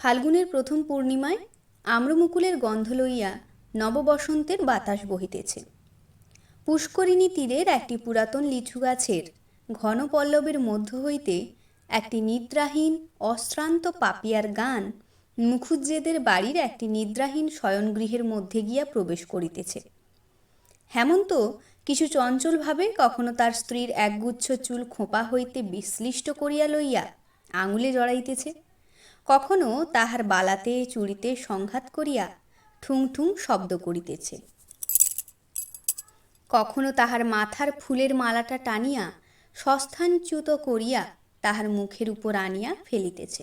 ফাল্গুনের প্রথম পূর্ণিমায় আম্রমুকুলের গন্ধ লইয়া নববসন্তের বাতাস বহিতেছে। পুষ্করিণী তীরের একটি পুরাতন লিচু গাছের ঘন পল্লবের মধ্য হইতে একটি নিদ্রাহীন, অশ্রান্ত পাপিয়ার গান মুখুজ্জেদের বাড়ির একটি নিদ্রাহীন শয়নগৃহের মধ্যে গিয়া প্রবেশ করিতেছে। হেমন্ত কিছু চঞ্চলভাবে কখনো তার স্ত্রীর একগুচ্ছ চুল খোঁপা হইতে বিশ্লিষ্ট করিয়া লইয়া আঙুলে জড়াইতেছে। কখনো তাহার বালাতে, চুড়িতে সংঘাত করিয়া ঠুং ঠুং শব্দ করিতেছে। কখনো তাহার মাথার ফুলের মালাটা টানিয়া সস্থানচ্যুত করিয়া তাহার মুখের উপর আনিয়া ফেলিতেছে।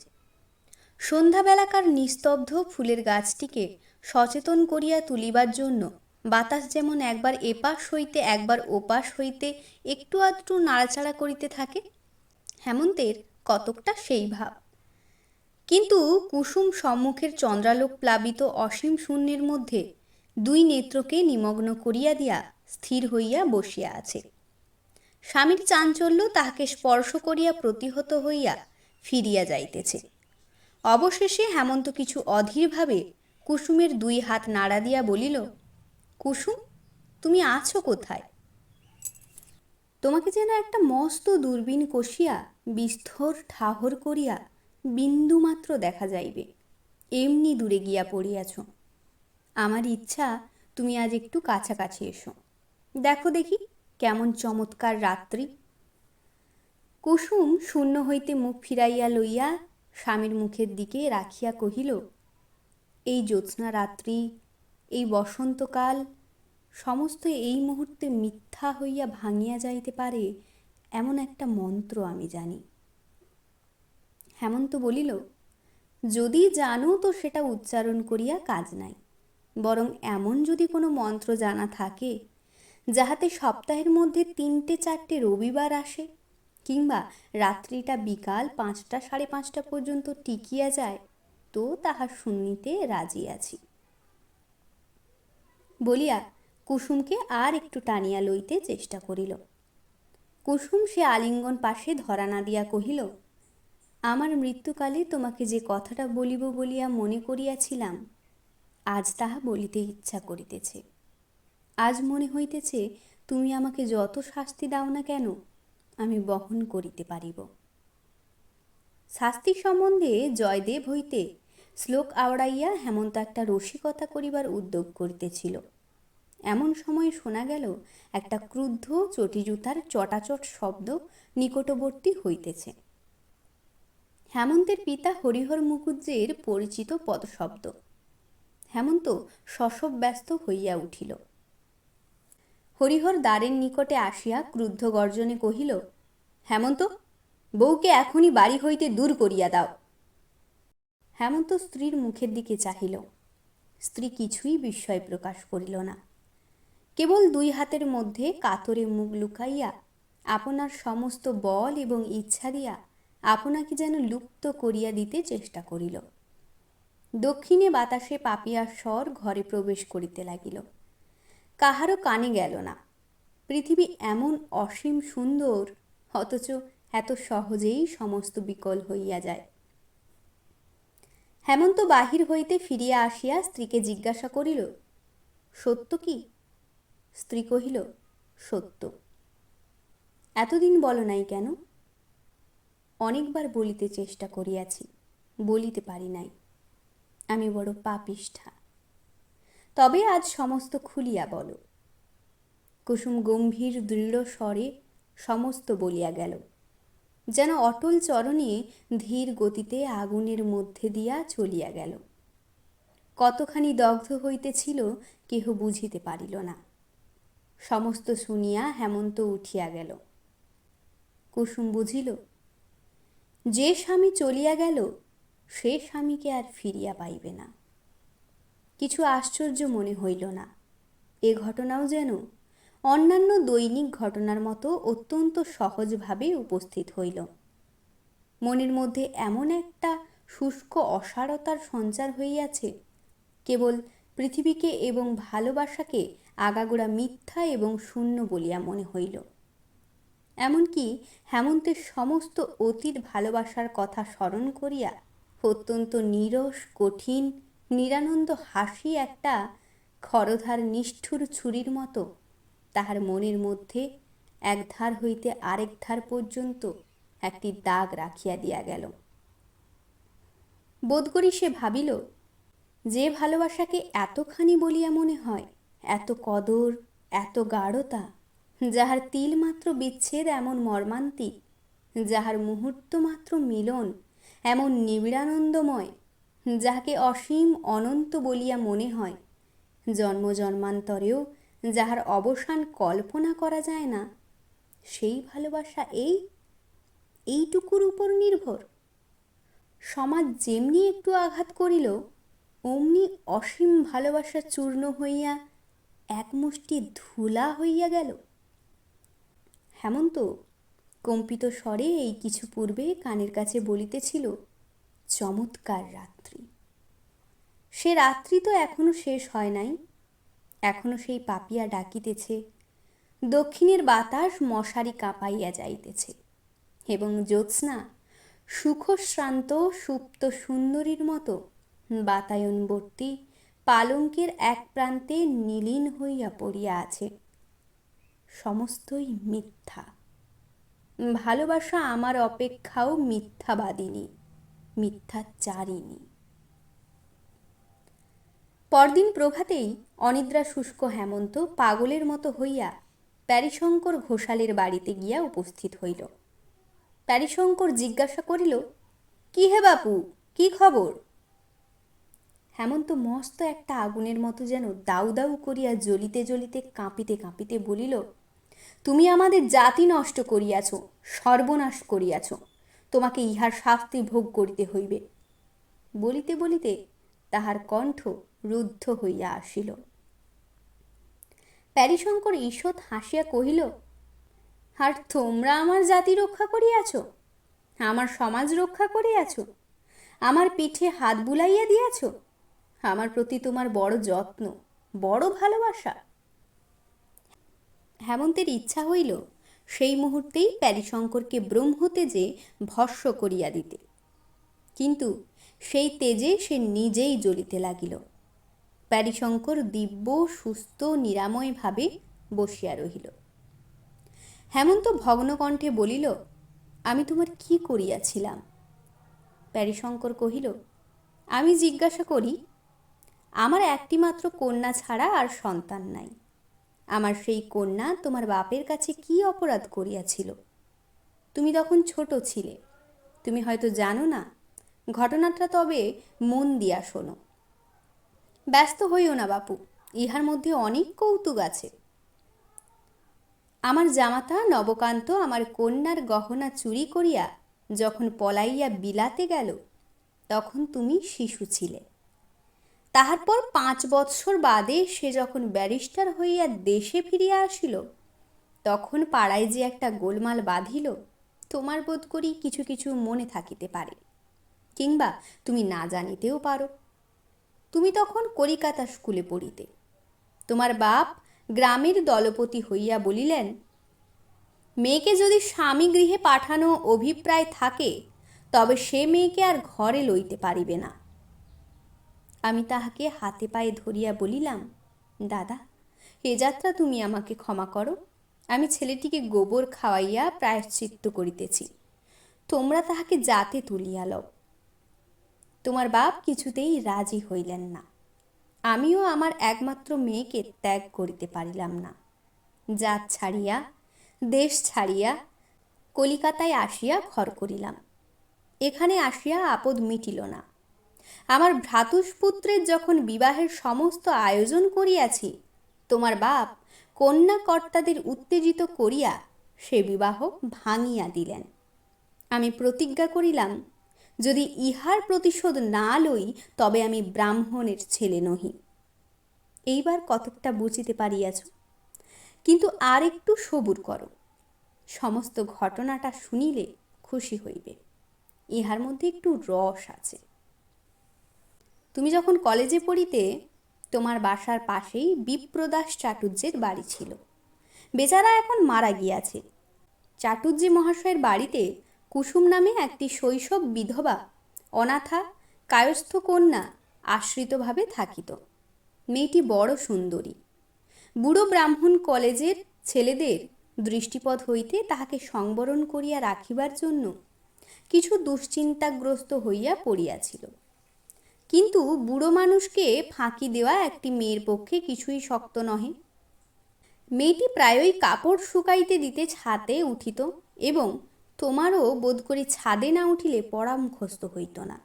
সন্ধ্যাবেলাকার নিস্তব্ধ ফুলের গাছটিকে সচেতন করিয়া তুলিবার জন্য বাতাস যেমন একবার এপাশ হইতে একবার ওপাশ হইতে একটু আধটু নাড়াচাড়া করিতে থাকে, হেমন্তের কতকটা সেই ভাব। কিন্তু কুসুম সম্মুখের চন্দ্রালোক প্লাবিত অসীম শূন্যের মধ্যে দুই নেত্রকে নিমগ্ন করিয়া দিয়া স্থির হইয়া বসিয়া আছে। স্বামীর চাঞ্চল্য তাহাকে স্পর্শ করিয়া প্রতিহত হইয়া ফিরিয়া যাইতেছে। অবশেষে হেমন্ত কিছু অধীরভাবে কুসুমের দুই হাত নাড়া দিয়া বলিল, কুসুম, তুমি আছো কোথায়? তোমাকে যেন একটা মস্ত দূরবীন কষিয়া বিস্তর ঠাহর করিয়া বিন্দুমাত্র দেখা যাইবে, এমনি দূরে গিয়া পড়িয়াছ। আমার ইচ্ছা, তুমি আজ একটু কাছাকাছি এসো। দেখো দেখি কেমন চমৎকার রাত্রি। কুসুম শূন্য হইতে মুখ ফিরাইয়া লইয়া স্বামীর মুখের দিকে রাখিয়া কহিল, এই জ্যোৎস্না রাত্রি, এই বসন্তকাল, সমস্ত এই মুহূর্তে মিথ্যা হইয়া ভাঙিয়া যাইতে পারে, এমন একটা মন্ত্র আমি জানি। হেমন্ত বলিল, যদি জানো তো সেটা উচ্চারণ করিয়া কাজ নাই। বরং এমন যদি কোনো মন্ত্র জানা থাকে, যাহাতে সপ্তাহের মধ্যে তিনটে চারটে রবিবার আসে, কিংবা রাত্রিটা বিকাল পাঁচটা সাড়ে পাঁচটা পর্যন্ত টিকিয়া যায়, তো তাহা শুনিতে রাজি আছি। বলিয়া কুসুমকে আর একটু টানিয়া লইতে চেষ্টা করিল। কুসুম সে আলিঙ্গন পাশে ধরা না দিয়া কহিল আমার মৃত্যুকালে তোমাকে যে কথাটা বলিব বলিয়া মনে করিয়াছিলাম, আজ তাহা বলিতে ইচ্ছা করিতেছে। আজ মনে হইতেছে, তুমি আমাকে যত শাস্তি দাও না কেন, আমি বহন করিতে পারিব। শাস্তি সম্বন্ধে জয়দেব হইতে শ্লোক আওড়াইয়া হেমন্ত একটা রসিকতা করিবার উদ্যোগ করিতেছিল। এমন সময় শোনা গেল, একটা ক্রুদ্ধ চটিজুতার চটাচট শব্দ নিকটবর্তী হইতেছে। হেমন্তের পিতা হরিহর মুখুজ্জের পরিচিত পদশব্দ। হেমন্ত শশব ব্যস্ত হইয়া উঠিল। হরিহর দ্বারের নিকটে আসিয়া ক্রুদ্ধ গর্জনে কহিল, হেমন্ত, বউকে এখনই বাড়ি হইতে দূর করিয়া দাও। হেমন্ত স্ত্রীর মুখের দিকে চাহিল। স্ত্রী কিছুই বিস্ময় প্রকাশ করিল না। কেবল দুই হাতের মধ্যে কাতরে মুখ লুকাইয়া, আপনার সমস্ত বল এবং ইচ্ছা দিয়া আপনাকে যেন লুপ্ত করিয়া দিতে চেষ্টা করিল। দক্ষিণে বাতাসে পাপিয়ার স্বর ঘরে প্রবেশ করিতে লাগিল। কাহারও কানে গেল না। পৃথিবী এমন অসীম সুন্দর, অথচ এত সহজেই সমস্ত বিকল হইয়া যায়। হেমন্ত বাহির হইতে ফিরিয়া আসিয়া স্ত্রীকে জিজ্ঞাসা করিল, সত্য কি? স্ত্রী কহিল, সত্য। এতদিন বলো নাই কেন? অনেকবার বলিতে চেষ্টা করিয়াছি, বলিতে পারি নাই। আমি বড় পাপিষ্ঠা। তবে আজ সমস্ত খুলিয়া বলো। কুসুম গম্ভীর দৃঢ় স্বরে সমস্ত বলিয়া গেল। যেন অটল চরণে ধীর গতিতে আগুনের মধ্যে দিয়া চলিয়া গেল। কতখানি দগ্ধ হইতেছিল কেহ বুঝিতে পারিল না। সমস্ত শুনিয়া হেমন্ত উঠিয়া গেল। কুসুম বুঝিল যে স্বামী চলিয়া গেল, সে স্বামীকে আর ফিরিয়া পাইবে না। কিছু আশ্চর্য মনে হইল না। এ ঘটনাও যেন অন্যান্য দৈনিক ঘটনার মতো অত্যন্ত সহজভাবে উপস্থিত হইল। মনের মধ্যে এমন একটা শুষ্ক অসারতার সঞ্চার হইয়াছে, কেবল পৃথিবীকে এবং ভালোবাসাকে আগাগোড়া মিথ্যা এবং শূন্য বলিয়া মনে হইল। এমনকি হেমন্তের সমস্ত অতীত ভালোবাসার কথা স্মরণ করিয়া অত্যন্ত নিরস, কঠিন, নিরানন্দ হাসি একটা খরধার নিষ্ঠুর ছুরির মতো তাহার মনের মধ্যে এক ধার হইতে আরেক ধার পর্যন্ত একটি দাগ রাখিয়া দিয়া গেল। বোধ করি সে ভাবিল, যে ভালোবাসাকে এতখানি বলিয়া মনে হয়, এত কদর, এত গাঢ়তা যাহার তিল মাত্র বিচ্ছেদ, এমন মর্মান্তিক। যাহার মুহূর্ত মাত্র মিলন, এমন নিবিড়ানন্দময়, যাহাকে অসীম অনন্ত বলিয়া মনে হয়। জন্ম জন্মান্তরেও যাহার অবসান কল্পনা করা যায় না। সেই ভালোবাসা এই? এইটুকুর উপর নির্ভর। সমাজ যেমনি একটু আঘাত করিল, অমনি অসীম ভালোবাসা চূর্ণ হইয়া এক মুষ্টি ধুলা হইয়া গেল। হেমন্ত? কম্পিত স্বরে এই কিছু পূর্বে কানের কাছে বলিতেছিল, চমৎকার রাত্রি। সে রাত্রি তো এখনও শেষ হয় নাই। এখনও সেই পাপিয়া ডাকিতেছে, দক্ষিণের বাতাস মশারি কাঁপাইয়া যাইতেছে এবং জ্যোৎস্না সুখশ্রান্ত সুপ্ত সুন্দরীর মতো বাতায়নবর্তী পালঙ্কের এক প্রান্তে নীলীন হইয়া পড়িয়া আছে। সমস্তই মিথ্যা। ভালোবাসা আমার অপেক্ষাও মিথ্যাবাদিনী, মিথ্যাচারিণী। পরদিন প্রভাতেই অনিদ্রা শুষ্ক হেমন্ত পাগলের মতো হইয়া প্যারিশঙ্কর ঘোষালের বাড়িতে গিয়া উপস্থিত হইল। প্যারিশঙ্কর জিজ্ঞাসা করিল, কি হে বাপু, কি খবর? হেমন্ত মস্ত একটা আগুনের মতো যেন দাউ দাউ করিয়া জ্বলিতে জ্বলিতে কাঁপিতে কাঁপিতে বলিল তুমি আমাদের জাতি নষ্ট করিয়াছ, সর্বনাশ করিয়াছ। তোমাকে ইহার শাস্তি ভোগ করিতে হইবে। বলিতে বলিতে তাহার কণ্ঠ রুদ্ধ হইয়া আসিল। প্যারিশঙ্কর ঈষৎ হাসিয়া কহিল, আর তোমরা আমার জাতি রক্ষা করিয়াছ? আমার সমাজ রক্ষা করিয়াছ? আমার পিঠে হাত বুলাইয়া দিয়াছ? আমার প্রতি তোমার বড় যত্ন, বড় ভালোবাসা হেমন্তের ইচ্ছা হইল সেই মুহূর্তেই প্যারিশঙ্করকে ব্রহ্মতেজে ভস্য করিয়া দিতে। কিন্তু সেই তেজে সে নিজেই জ্বলিতে লাগিল। প্যারিশঙ্কর দিব্য, সুস্থ, নিরাময়ভাবে বসিয়া রহিল। হেমন্ত ভগ্নকণ্ঠে বলিল, আমি তোমার কি করিয়াছিলাম? প্যারিশঙ্কর কহিল, আমি জিজ্ঞাসা করি, আমার একটিমাত্র কন্যা ছাড়া আর সন্তান নাই। আমার সেই কন্যা তোমার বাপের কাছে কি অপরাধ করিয়াছিল? তুমি তখন ছোট ছিলে। তুমি হয়তো জানো না। ঘটনাটা তবে মন দিয়া শোনো। ব্যস্ত হইও না বাপু, ইহার মধ্যে অনেক কৌতুক আছে। আমার জামাতা নবকান্ত আমার কন্যার গহনা চুরি করিয়া যখন পলাইয়া বিলাতে গেল, তখন তুমি শিশু ছিলে। তাহার পর পাঁচ বৎসর বাদে সে যখন ব্যারিস্টার হইয়া দেশে ফিরিয়া আসিল, তখন পাড়ায় যে একটা গোলমাল বাঁধিল, তোমার বোধ করি কিছু কিছু মনে থাকিতে পারে। কিংবা তুমি না জানিতেও পারো। তুমি তখন কলিকাতা স্কুলে পড়িতে। তোমার বাপ গ্রামের দলপতি হইয়া বলিলেন, মেয়েকে যদি স্বামী গৃহে পাঠানো অভিপ্রায় থাকে, তবে সে মেয়েকে আর ঘরে লইতে পারিবে না। আমি তাহাকে হাতে পায়ে ধরিয়া বলিলাম, দাদা, এ যাত্রা তুমি আমাকে ক্ষমা করো। আমি ছেলেটিকে গোবর খাওয়াইয়া প্রায়শ্চিত্ত করিতেছি। তোমরা তাহাকে জাতে তুলিয়া লও। তোমার বাপ কিছুতেই রাজি হইলেন না। আমিও আমার একমাত্র মেয়েকে ত্যাগ করিতে পারিলাম না। জাত ছাড়িয়া, দেশ ছাড়িয়া, কলিকাতায় আসিয়া ঘর করিলাম। এখানে আসিয়া আপদ মিটিল না। আমার ভ্রাতুষ্পুত্রের যখন বিবাহের সমস্ত আয়োজন করিয়াছি, তোমার বাপ কন্যা কর্তাদের উত্তেজিত করিয়া সে বিবাহ ভাঙিয়া দিলেন। আমি প্রতিজ্ঞা করিলাম, যদি ইহার প্রতিশোধ না লই, তবে আমি ব্রাহ্মণের ছেলে নহি। এইবার কতকটা বুঝিতে পারিয়াছ। কিন্তু আর একটু সবুর করো, সমস্ত ঘটনাটা শুনিলে খুশি হইবে। ইহার মধ্যে একটু রস আছে। তুমি যখন কলেজে পড়িতে, তোমার বাসার পাশেই বিপ্রদাস চাটুর্যের বাড়ি ছিল। বেচারা এখন মারা গিয়াছে। চাটুর্যে মহাশয়ের বাড়িতে কুসুম নামে একটি শৈশব বিধবা, অনাথা, কায়স্থ কন্যা আশ্রিতভাবে থাকিত। মেয়েটি বড় সুন্দরী। বুড়ো ব্রাহ্মণ কলেজের ছেলেদের দৃষ্টিপথ হইতে তাহাকে সংবরণ করিয়া রাখিবার জন্য কিছু দুশ্চিন্তাগ্রস্ত হইয়া পড়িয়াছিল। কিন্তু বুড়ো মানুষকে ফাঁকি দেওয়া একটি মেয়ের পক্ষে কিছুই শক্ত নহে। মেয়েটি প্রায়ই কাপড় শুকাইতে দিতে ছাদে উঠিত এবং তোমারও বোধ করি ছাদে না উঠিলে পড়া মুখস্থ হইত না।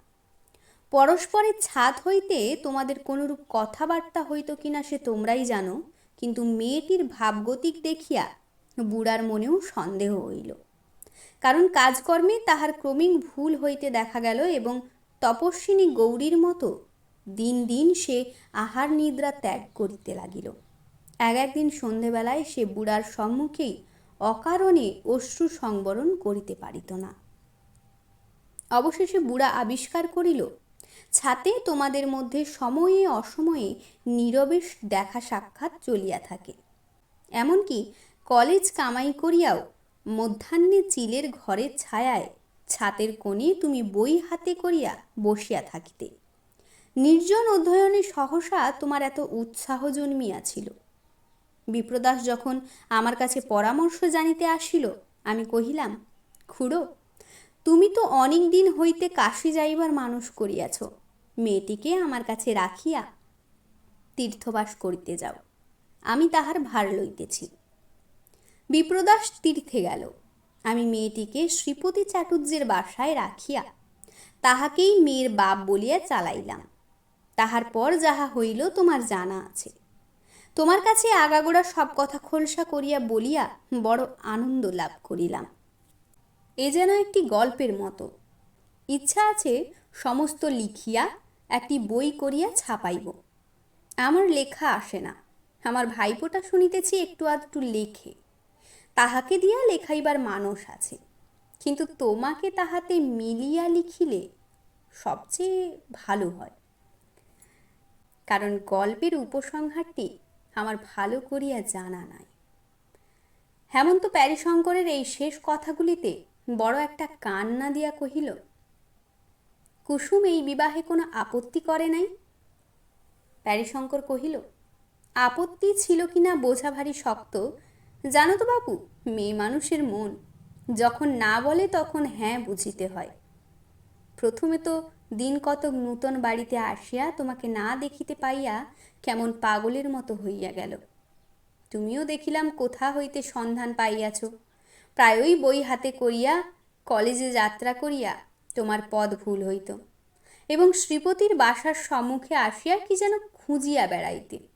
পরস্পরের ছাদ হইতে তোমাদের কোনরূপ কথাবার্তা হইত কিনা সে তোমরাই জানো, কিন্তু মেয়েটির ভাবগতিক দেখিয়া বুড়ার মনেও সন্দেহ হইল। কারণ কাজকর্মে তাহার ক্রমিক ভুল হইতে দেখা গেল এবং তপস্বিনী গৌরীর মতো দিন দিন সে আহার নিদ্রা ত্যাগ করিতে লাগিল। এক একদিন সন্ধেবেলায় সে বুড়ার সম্মুখেই অকারণে অশ্রু সংবরণ করিতে পারিত না। অবশেষে বুড়া আবিষ্কার করিল, ছাতে তোমাদের মধ্যে সময়ে অসময়ে নীরবে দেখা সাক্ষাৎ চলিয়া থাকে। এমনকি কলেজ কামাই করিয়াও মধ্যাহ্নে চিলের ঘরের ছায়ায় ছাতের কোণে তুমি বই হাতে করিয়া বসিয়া থাকিতে। নির্জন অধ্যয়নে সহসা তোমার এত উৎসাহ জন্মিয়াছিল। বিপ্রদাস যখন আমার কাছে পরামর্শ জানিতে আসিল, আমি কহিলাম, খুড়ো, তুমি তো অনেক দিন হইতে কাশি যাইবার মানুষ করিয়াছ, মেয়েটিকে আমার কাছে রাখিয়া তীর্থবাস করিতে যাও। আমি তাহার ভার লইতেছি। বিপ্রদাস তীর্থে গেল। আমি মেয়েটিকে শ্রীপতি চাটুর্যের বাসায় রাখিয়া তাহাকেই মেয়ের বাপ বলিয়া চালাইলাম। তাহার পর যাহা হইল তোমার জানা আছে। তোমার কাছে আগাগোড়া সব কথা খোলসা করিয়া বলিয়া বড় আনন্দ লাভ করিলাম। এ যেন একটি গল্পের মতো। ইচ্ছা আছে সমস্ত লিখিয়া একটি বই করিয়া ছাপাইব। আমার লেখা আসে না। আমার ভাইপোটা শুনিতেছি একটু আধটু লেখে। তাহাকে দিয়া লেখাইবার মানুষ আছে। কিন্তু তোমাকে তাহাতে মিলিয়া লিখিলে সবচেয়ে ভালো হয়। কারণ গল্পের উপসংহারটি আমার ভালো করিয়া জানা নাই। হেমন্ত প্যারিশঙ্করের এই শেষ কথাগুলিতে বড় একটা কান্না দিয়া কহিল, কুসুম, এই বিবাহে কোনো আপত্তি করে নাই? প্যারিশঙ্কর কহিল, আপত্তি ছিল কিনা বোঝা ভারী শক্ত। জানো তো বাবু মেয়ে মানুষের মন যখন না বলে তখন হ্যাঁ বুঝিতে হয়। প্রথমে তো দিন কতক নূতন বাড়িতে আসিয়া তোমাকে না দেখিতে পাইয়া কেমন পাগলের মতো হইয়া গেল। তুমিও দেখিলাম কোথা হইতে সন্ধান পাইয়াছ। প্রায়ই বই হাতে করিয়া, কলেজে যাত্রা করিয়া তোমার পদ ভুল হইত। এবং শ্রীপতির বাসার সম্মুখে আসিয়া কি যেন খুঁজিয়া বেড়াইতে।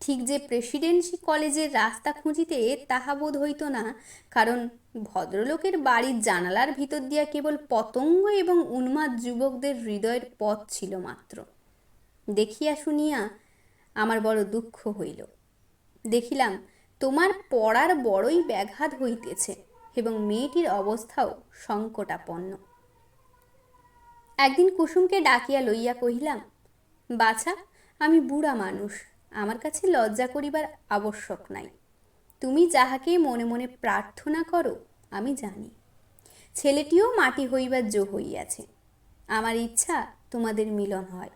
ঠিক যে প্রেসিডেন্সি কলেজের রাস্তা খুঁজিতে তাহা বোধ হইত না, কারণ ভদ্রলোকের বাড়ির জানালার ভিতর দিয়া কেবল পতঙ্গ এবং উন্মাদ যুবকদের হৃদয়ের পথ ছিল মাত্র। দেখিয়া শুনিয়া আমার বড় দুঃখ হইল। দেখিলাম, তোমার পড়ার বড়ই ব্যাঘাত হইতেছে এবং মেয়েটির অবস্থাও সংকটাপন্ন। একদিন কুসুমকে ডাকিয়া লইয়া কহিলাম, বাছা, আমি বুড়া মানুষ আমার কাছে লজ্জা করিবার আবশ্যক নাই। তুমি যাহাকে মনে মনে প্রার্থনা করো, আমি জানি। ছেলেটিও মাটি হইবার জো হইয়াছে। আমার ইচ্ছা তোমাদের মিলন হয়।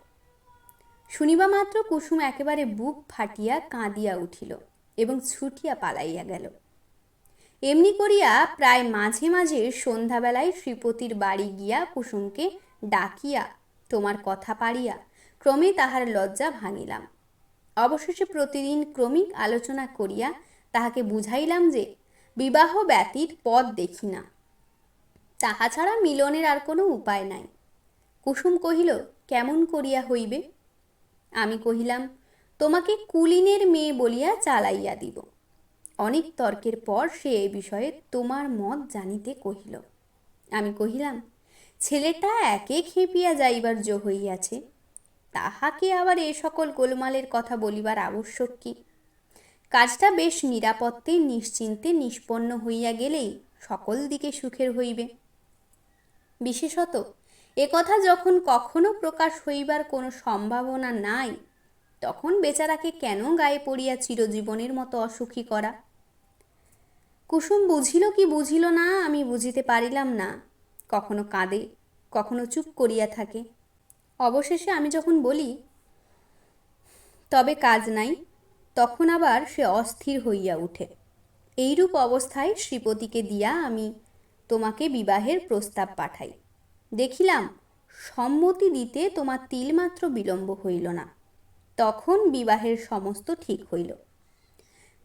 শুনিবা মাত্র কুসুম একেবারে বুক ফাটিয়া কাঁদিয়া উঠিল এবং ছুটিয়া পালাইয়া গেল। এমনি করিয়া প্রায় মাঝে মাঝে সন্ধ্যাবেলায় শ্রীপতির বাড়ি গিয়া কুসুমকে ডাকিয়া তোমার কথা পাড়িয়া ক্রমে তাহার লজ্জা ভাঙিলাম। অবশেষে প্রতিদিন ক্রমিক আলোচনা করিয়া তাহাকে বুঝাইলাম যে বিবাহ ব্যতীত পথ দেখি না। তাহা ছাড়া মিলনের আর কোনো উপায় নাই। কুসুম কহিল, কেমন করিয়া হইবে? আমি কহিলাম, তোমাকে কুলিনের মেয়ে বলিয়া চালাইয়া দিব। অনেক তর্কের পর সে এ বিষয়ে তোমার মত জানিতে কহিল। আমি কহিলাম, ছেলেটা একে খেপিয়া যাইবার জো হইয়াছে। তাহাকে আবার এ সকল গোলমালের কথা বলিবার আবশ্যক কি? কাজটা বেশ নিরাপত্তে, নিশ্চিন্তে, নিষ্পন্ন হইয়া গেলেই সকল দিকে সুখের হইবে। বিশেষত একথা যখন কখনো প্রকাশ হইবার কোনো সম্ভাবনা নাই, তখন বেচারাকে কেন গায়ে পড়িয়া চিরজীবনের মতো অসুখী করা? কুসুম বুঝিল কি বুঝিল না, আমি বুঝিতে পারিলাম না। কখনো কাঁদে, কখনো চুপ করিয়া থাকে। অবশেষে আমি যখন বলি, তবে কাজ নাই, তখন আবার সে অস্থির হইয়া উঠে। এইরূপ অবস্থায় শ্রীপতিকে দিয়া আমি তোমাকে বিবাহের প্রস্তাব পাঠাই। দেখিলাম, সম্মতি দিতে তোমার তিলমাত্র বিলম্ব হইল না। তখন বিবাহের সমস্ত ঠিক হইল।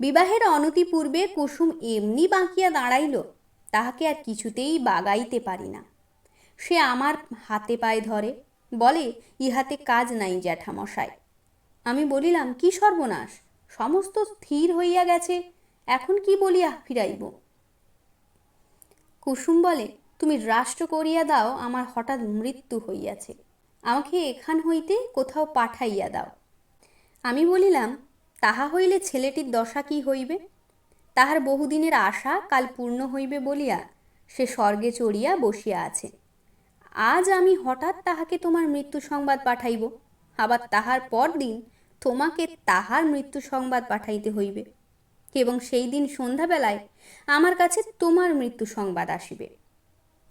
বিবাহের অনতি পূর্বে কুসুম এমনি বাঁকিয়া দাঁড়াইল, তাহাকে আর কিছুতেই বাগাইতে পারি না। সে আমার হাতে পায়ে ধরে বলে, ইহাতে কাজ নাই জ্যাঠামশাই আমি বলিলাম, কি সর্বনাশ? সমস্ত স্থির হইয়া গেছে। এখন কি বলিয়া ফিরাইব? কুসুম বলে, তুমি রাষ্ট্র করিয়া দাও, আমার হঠাৎ মৃত্যু হইয়াছে। আমাকে এখান হইতে কোথাও পাঠাইয়া দাও। আমি বলিলাম, তাহা হইলে ছেলেটির দশা কি হইবে? তাহার বহুদিনের আশা কাল পূর্ণ হইবে বলিয়া সে স্বর্গে চড়িয়া বসিয়া আছে। আজ আমি হঠাৎ তাহাকে তোমার মৃত্যু সংবাদ পাঠাইব। আবার তাহার পর দিন তোমাকে তাহার মৃত্যু সংবাদ পাঠাইতে হইবে। এবং সেই দিন সন্ধ্যাবেলায় আমার কাছে তোমার মৃত্যু সংবাদ আসিবে।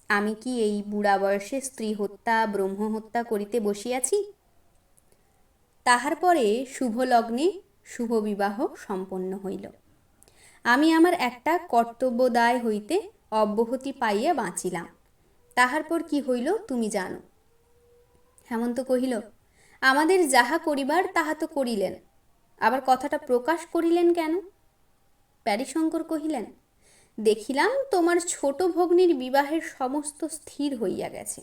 আমি কি এই বুড়া বয়সে স্ত্রী হত্যা, ব্রহ্ম হত্যা করিতে বসিয়াছি? তাহার পরে শুভ লগ্নে শুভ বিবাহ সম্পন্ন হইল। আমি আমার একটা কর্তব্যদায় হইতে অব্যাহতি পাইয়া বাঁচিলাম। তাহার পর কি হইল তুমি জানো। হেমন্ত কহিল, আমাদের যাহা করিবার তাহা তো করিলেন, আবার কথাটা প্রকাশ করিলেন কেন? প্যারিশঙ্কর কহিলেন, দেখিলাম তোমার ছোট ভগ্নির বিবাহের সমস্ত স্থির হইয়া গেছে।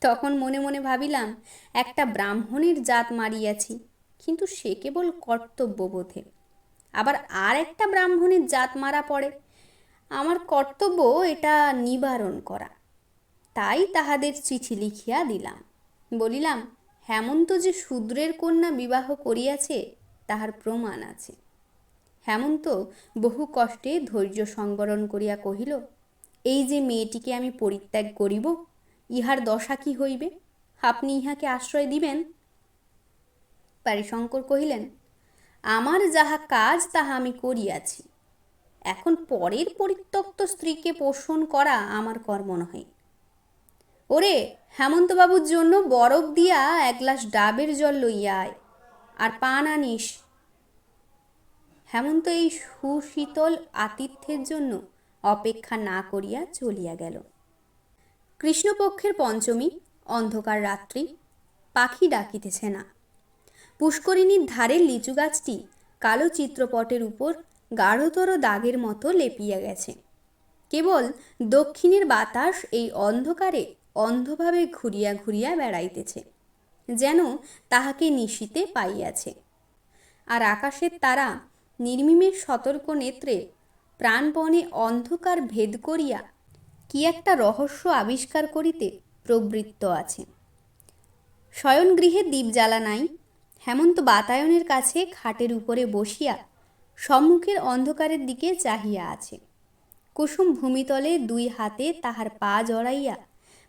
তখন মনে মনে ভাবিলাম, একটা ব্রাহ্মণের জাত মারিয়াছি, কিন্তু সে কেবল কর্তব্য বোধে। আবার আর একটা ব্রাহ্মণের জাত মারা পড়ে। আমার কর্তব্য এটা নিবারণ করা। তাই তাহাদের চিঠি লিখিয়া দিলাম। বলিলাম, হেমন্ত যে শূদ্রের কন্যা বিবাহ করিয়াছে, তাহার প্রমাণ আছে। হেমন্ত বহু কষ্টে ধৈর্য সংবরণ করিয়া কহিল, এই যে মেয়েটিকে আমি পরিত্যাগ করিব, ইহার দশা কি হইবে? আপনি ইহাকে আশ্রয় দিবেন? পারিশঙ্কর কহিলেন, আমার যাহা কাজ, তাহা আমি করিয়াছি। এখন পরের পরিত্যক্ত স্ত্রীকে পোষণ করা আমার কর্ম নহে। ওরে, হেমন্তবাবুর জন্য বরফ দিয়া এক গ্লাস ডাবের জল লইয়া আয় আর পান আনিস হেমন্ত এই সুশীতল আতিথ্যের জন্য অপেক্ষা না করিয়া চলিয়া গেল। কৃষ্ণপক্ষের পঞ্চমী, অন্ধকার রাত্রি, পাখি ডাকিতেছে না। পুষ্করিণীর ধারের লিচু গাছটি কালো চিত্রপটের উপর গাঢ়তর দাগের মতো লেপিয়া গেছে। কেবল দক্ষিণের বাতাস এই অন্ধকারে অন্ধভাবে ঘুরিয়া ঘুরিয়া বেড়াইতেছে, যেন তাহাকে নিশিতে পাইয়াছে। আর আকাশের তারা নির্মিমের সতর্ক নেত্রে প্রাণপণে অন্ধকার ভেদ করিয়া কি একটা রহস্য আবিষ্কার করিতে প্রবৃত্ত আছে। শয়নগৃহে দ্বীপ জ্বালা নাই, হেমন্ত বাতায়নের কাছে খাটের উপরে বসিয়া সম্মুখের অন্ধকারের দিকে চাহিয়া আছে। কুসুম ভূমিতলে দুই হাতে তাহার পা জড়াইয়া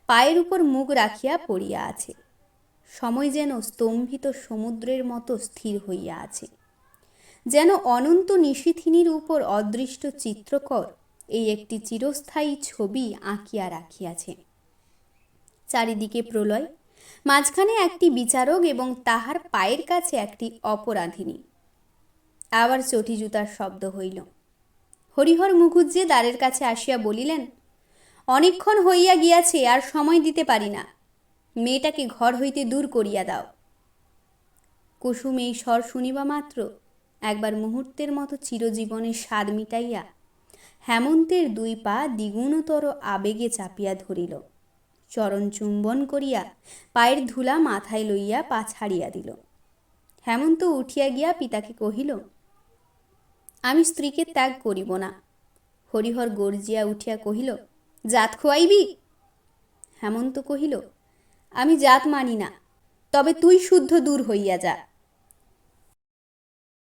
পায়ের উপর মুখ রাখিয়া পড়িয়া আছে। সময় যেন স্তম্ভিত সমুদ্রের মতো স্থির হইয়া আছে। যেন অনন্ত নিশিথিনীর উপর অদৃষ্ট চিত্রকর এই একটি চিরস্থায়ী ছবি আঁকিয়া রাখিয়াছে। চারিদিকে প্রলয়, মাঝখানে একটি বিচারক এবং তাহার পায়ের কাছে একটি অপরাধিনী। আবার চটি জুতার শব্দ হইল। হরিহর মুখুজ্জে দ্বারের কাছে আসিয়া বলিলেন অনেকক্ষণ হইয়া গিয়াছে আর সময় দিতে পারি না। মেয়েটাকে ঘর হইতে দূর করিয়া দাও। কুসুম এই স্বর শুনিবা মাত্র একবার মুহূর্তের মতো চিরজীবনের স্বাদ মিটাইয়া হেমন্তের দুই পা দ্বিগুণতর আবেগে চাপিয়া ধরিল। চরণ চুম্বন করিয়া পায়ের ধুলা মাথায় লইয়া পা ছাড়িয়া দিল। হেমন্ত উঠিয়া গিয়া পিতাকে কহিল, আমি স্ত্রীকে ত্যাগ করিব না। হরিহর গর্জিয়া উঠিয়া কহিল জাত খোয়াইবি? হেমন্ত কহিল আমি জাত মানি না তবে তুই শুদ্ধ দূর হইয়া যা।